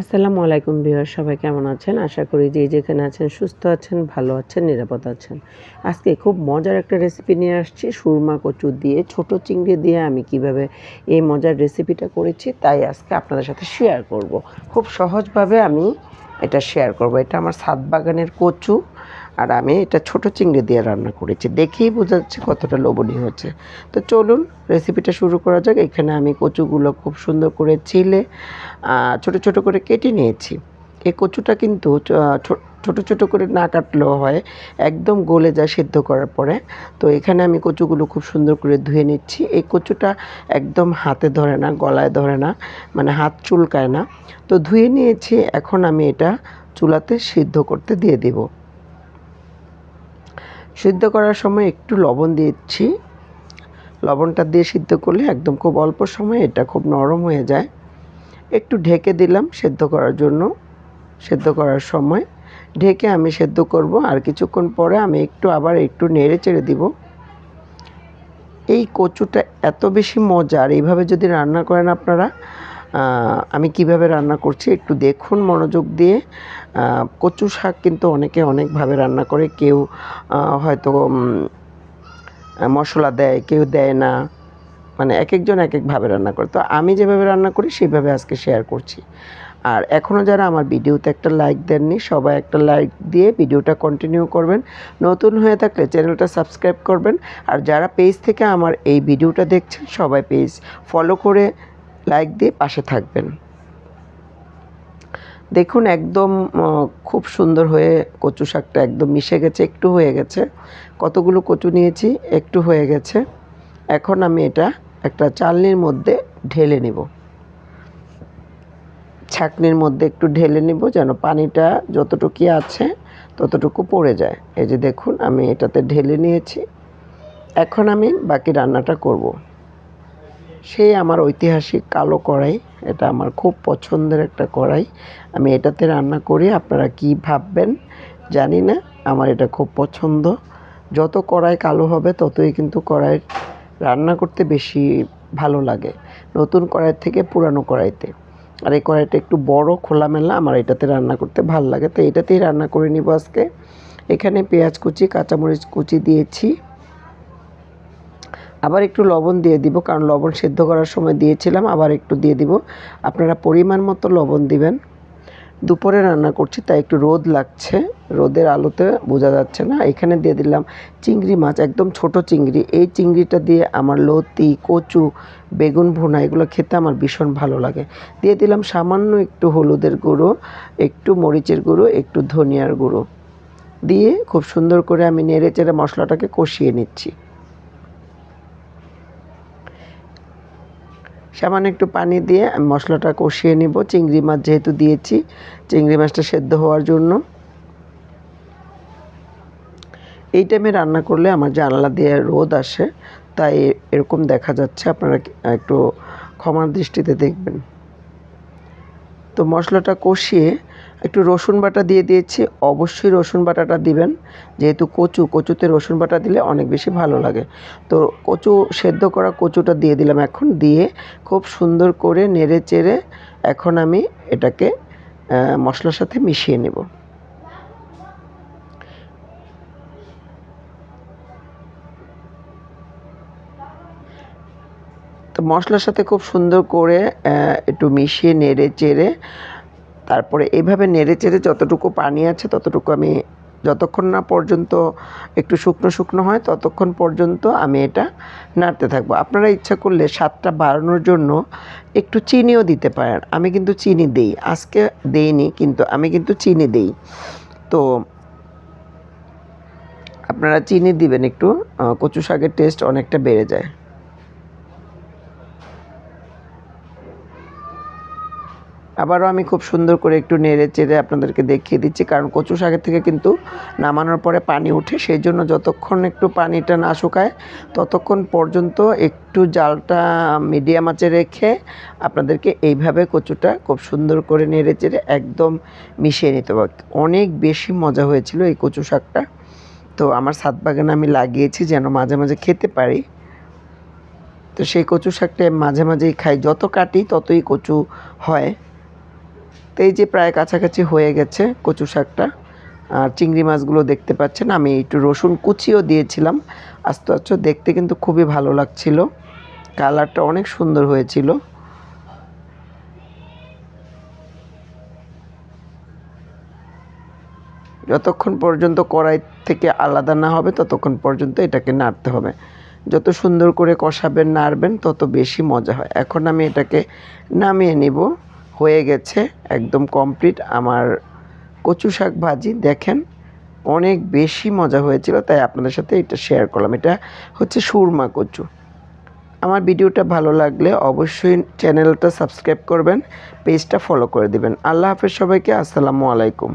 আসসালামু আলাইকুম বিহার সবাই কেমন আছেন? আশা করি যে যেখানে আছেন সুস্থ আছেন, ভালো আছেন, নিরাপদ আছেন। আজকে খুব মজার একটা রেসিপি নিয়ে আসছি, সুরমা কচু দিয়ে ছোট চিংড়ি দিয়ে আমি কীভাবে এই মজার রেসিপিটা করেছি তাই আজকে আপনাদের সাথে শেয়ার করব। খুব সহজভাবে আমি এটা শেয়ার করব। এটা আমার সাত বাগানের কচু। আর আমি এটা ছোট চিংড়ি দিয়ে রান্না করেছি। দেখেই বোঝা যাচ্ছে কতটা লোভনীয় হচ্ছে। তো চলুন রেসিপিটা শুরু করা যাক। এখানে আমি কচুগুলো খুব সুন্দর করে ছিলে ছোট ছোট করে কেটে নিয়েছি। এই কচুটা কিন্তু ছোট ছোট করে না কাটলেও হয়, একদম গলে যায় সিদ্ধ করার পরে। তো এখানে আমি কচুগুলো খুব সুন্দর করে ধুয়ে নিচ্ছি। এই কচুটা একদম হাতে ধরে না, গলায় ধরে না মানে হাত চুলকায় না। তো ধুয়ে নিয়েছি, এখন আমি এটা চুলাতে সিদ্ধ করতে দিয়ে দেবো। সিদ্ধ করার সময় একটু লবণ দিচ্ছি। লবণটা দিয়ে সিদ্ধ করলে একদম খুব অল্প সময়ে এটা খুব নরম হয়ে যায়। একটু ঢেকে দিলাম সেদ্ধ করার জন্য। সেদ্ধ করার সময় ঢেকে আমি সেদ্ধ করব। আর কিছুক্ষণ পরে আমি একটু আবার একটু নেড়ে চেড়ে দিব। এই কচুটা এত বেশি মজার, এইভাবে যদি রান্না করেন আপনারা আমি কীভাবে রান্না করছি একটু দেখুন মনোযোগ দিয়ে। কচু শাক কিন্তু অনেকে অনেকভাবে রান্না করে। কেউ হয়তো মশলা দেয়, কেউ দেয় না। মানে এক একজন এক একভাবে রান্না করে। তো আমি যেভাবে রান্না করি সেইভাবে আজকে শেয়ার করছি। আর এখনও যারা আমার ভিডিওতে একটা লাইক দেননি, সবাই একটা লাইক দিয়ে ভিডিওটা কন্টিনিউ করবেন। নতুন হয়ে থাকলে চ্যানেলটা সাবস্ক্রাইব করবেন। আর যারা পেজ থেকে আমার এই ভিডিওটা দেখছেন, সবাই পেজ ফলো করে লাইক দিয়ে পাশে থাকবেন। দেখুন একদম খুব সুন্দর হয়ে কচু শাকটা একদম মিশে গেছে, একটু হয়ে গেছে। কতগুলো কচু নিয়েছি? একটু হয়ে গেছে। এখন আমি এটা একটা চালনির মধ্যে ঢেলে নেব। ছাকনির মধ্যে একটু ঢেলে নেব যেন পানিটা যতটুকু আছে ততটুকু পড়ে যায়। এই যে দেখুন, আমি এটাতে ঢেলে নিয়েছি। এখন আমি বাকি রান্নাটা করব। সেই আমার ঐতিহাসিক কালো কড়াই, এটা আমার খুব পছন্দের একটা কড়াই। আমি এটাতে রান্না করি, আপনারা কি ভাববেন জানি না, আমার এটা খুব পছন্দ। যত কড়াই কালো হবে, ততই কিন্তু কড়াই রান্না করতে বেশি ভালো লাগে, নতুন কড়াই থেকে পুরানো কড়াইতে। আর এই কড়াইটা একটু বড়, খোলামেলা, আমার এটাতে রান্না করতে ভালো লাগে। তো এটাতেই রান্না করে নিব আজকে। এখানে পেঁয়াজ কুচি, কাঁচামরিচ কুচি দিয়েছি। আবার একটু লবণ দিয়ে দিব, কারণ লবণ সেদ্ধ করার সময় দিয়েছিলাম, আবার একটু দিয়ে দিব। আপনারা পরিমাণ মতো লবণ দিবেন। দুপুরে রান্না করছি, তাই একটু রোদ লাগছে। রোদের আলোতে বোঝা যাচ্ছে না। এখানে দিয়ে দিলাম চিংড়ি মাছ, একদম ছোট চিংড়ি। এই চিংড়িটা দিয়ে আমার লতি, কচু, বেগুন, ভুনা, এগুলো খেতে আমার ভীষণ ভালো লাগে। দিয়ে দিলাম সামান্য একটু হলুদের গুঁড়ো, একটু মরিচের গুঁড়ো, একটু ধনিয়ার গুঁড়ো। দিয়ে খুব সুন্দর করে আমি নেড়ে চেড়ে মশলাটাকে কষিয়ে নিচ্ছি। সামান্য একটু পানি দিয়ে আমি মশলাটা কষিয়ে নিব। চিংড়ি মাছ যেহেতু দিয়েছি, চিংড়ি মাছটা সেদ্ধ হওয়ার জন্য। এই টাইমে রান্না করলে আমার জানলা দিয়ে রোদ আসে, তাই এরকম দেখা যাচ্ছে। আপনারা একটু ক্ষমার দৃষ্টিতে দেখবেন। তো মশলাটা কষিয়ে একটু রসুন বাটা দিয়ে দিয়েছি। অবশ্যই রসুন বাটাটা দিবেন। যেহেতু কচু, কচুতে রসুন বাটা দিলে অনেক বেশি ভালো লাগে। তো কচু, সেদ্ধ করা কচুটা দিয়ে দিলাম এখন। দিয়ে খুব সুন্দর করে নেড়ে চেড়ে এখন আমি এটাকে মশলার সাথে মিশিয়ে নেব। তো মশলার সাথে খুব সুন্দর করে একটু মিশিয়ে নেড়ে চেড়ে তারপরে এইভাবে নেড়ে চেড়ে যতটুকু পানি আছে ততটুকু আমি যতক্ষণ না পর্যন্ত একটু শুকনো শুকনো হয়, ততক্ষণ পর্যন্ত আমি এটা নাড়তে থাকব। আপনারা ইচ্ছা করলে স্বাদটা বাড়ানোর জন্য একটু চিনিও দিতে পারেন। আমি কিন্তু চিনি দিই। আজকে দেইনি, কিন্তু আমি কিন্তু চিনি দিই। তো আপনারা চিনি দিবেন একটু কচু শাকের টেস্ট অনেকটা বেড়ে যায়। আবারও আমি খুব সুন্দর করে একটু নেড়ে চেড়ে আপনাদেরকে দেখিয়ে দিচ্ছি, কারণ কচু শাকের থেকে কিন্তু নামানোর পরে পানি উঠে, সেই জন্য যতক্ষণ একটু পানিটা না শুকায়, ততক্ষণ পর্যন্ত একটু জালটা মিডিয়াম আঁচে রেখে আপনাদেরকে এইভাবে কচুটা খুব সুন্দর করে নেড়ে চেড়ে একদম মিশিয়ে নিতে হবে। অনেক বেশি মজা হয়েছিল এই কচু শাকটা। তো আমার সাত বাগানে আমি লাগিয়েছি যেন মাঝে মাঝে খেতে পারি। তো সেই কচু শাকটা মাঝে মাঝেই খাই, যত কাটি ততই কচু হয়। তো এই যে প্রায় কাছাকাছি হয়ে গেছে কচু শাকটা, আর চিংড়ি মাছগুলো দেখতে পাচ্ছেন, আমি একটু রসুন কুচিও দিয়েছিলাম, আস্তে আস্তে দেখতে কিন্তু খুবই ভালো লাগছিল, কালারটা অনেক সুন্দর হয়েছিল। যতক্ষণ পর্যন্ত কড়াই থেকে আলাদা না হবে, ততক্ষণ পর্যন্ত এটাকে নাড়তে হবে। যত সুন্দর করে কষাবেন, নাড়বেন, তত বেশি মজা হয়। এখন আমি এটাকে নামিয়ে নিব। হয়ে গেছে, একদম কমপ্লিট আমার কচু শাক ভাজি, দেখেন, অনেক বেশি মজা হয়েছিল, তাই আপনাদের সাথে এটা শেয়ার করলাম। এটা হচ্ছে সুরমা কচু। আমার ভিডিওটা ভালো লাগলে অবশ্যই চ্যানেলটা সাবস্ক্রাইব করবেন পেজটা ফলো করে দিবেন। আল্লাহ হাফেজ সবাইকে, আসসালামু আলাইকুম।